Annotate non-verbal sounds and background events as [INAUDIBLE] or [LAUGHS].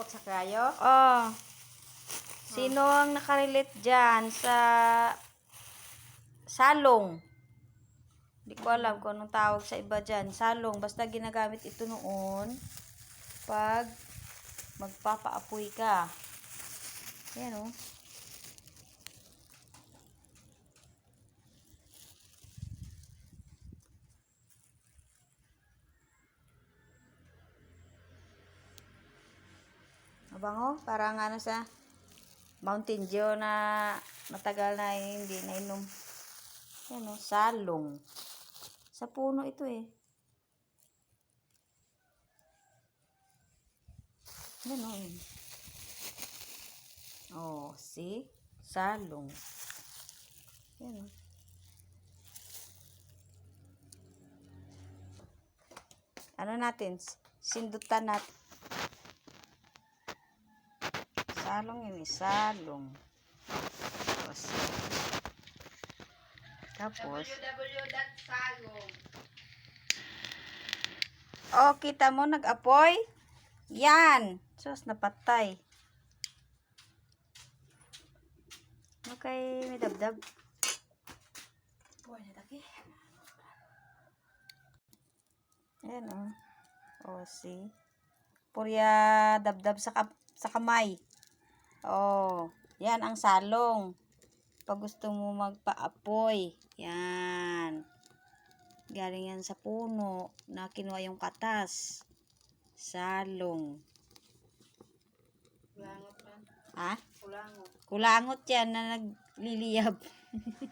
Pupukot sa kayo? Oh. Sino ang nakarelate dyan sa salong? Hindi ko alam kung anong tawag sa iba dyan. Salong. Basta ginagamit ito noon pag magpapaapoy ka. Ayan oh. Mabango, parang ano sa Mountain Dew na matagal na hindi nainom. Yan o, salong. Sa puno ito eh. Yan o. Oh, see? Salong. Yan o. Ano natin? Sindutan natin. Salong eh, salong. Tapos, tapos, www.salong. oh, kita mo, nag-apoy? Yan! Sus, napatay. Okay, may dabdab. Buwan na taki. Ayan, oh. Oh, see? Purya dabdab sa, kap- sa kamay. Oh, yan ang salong. Pag gusto mo magpaapoy, yan. Galing yan sa puno na kinuha yung katas. Salong. Kulangot lang. Ha? Kulangot. Kulangot yan na nagliliyab. [LAUGHS]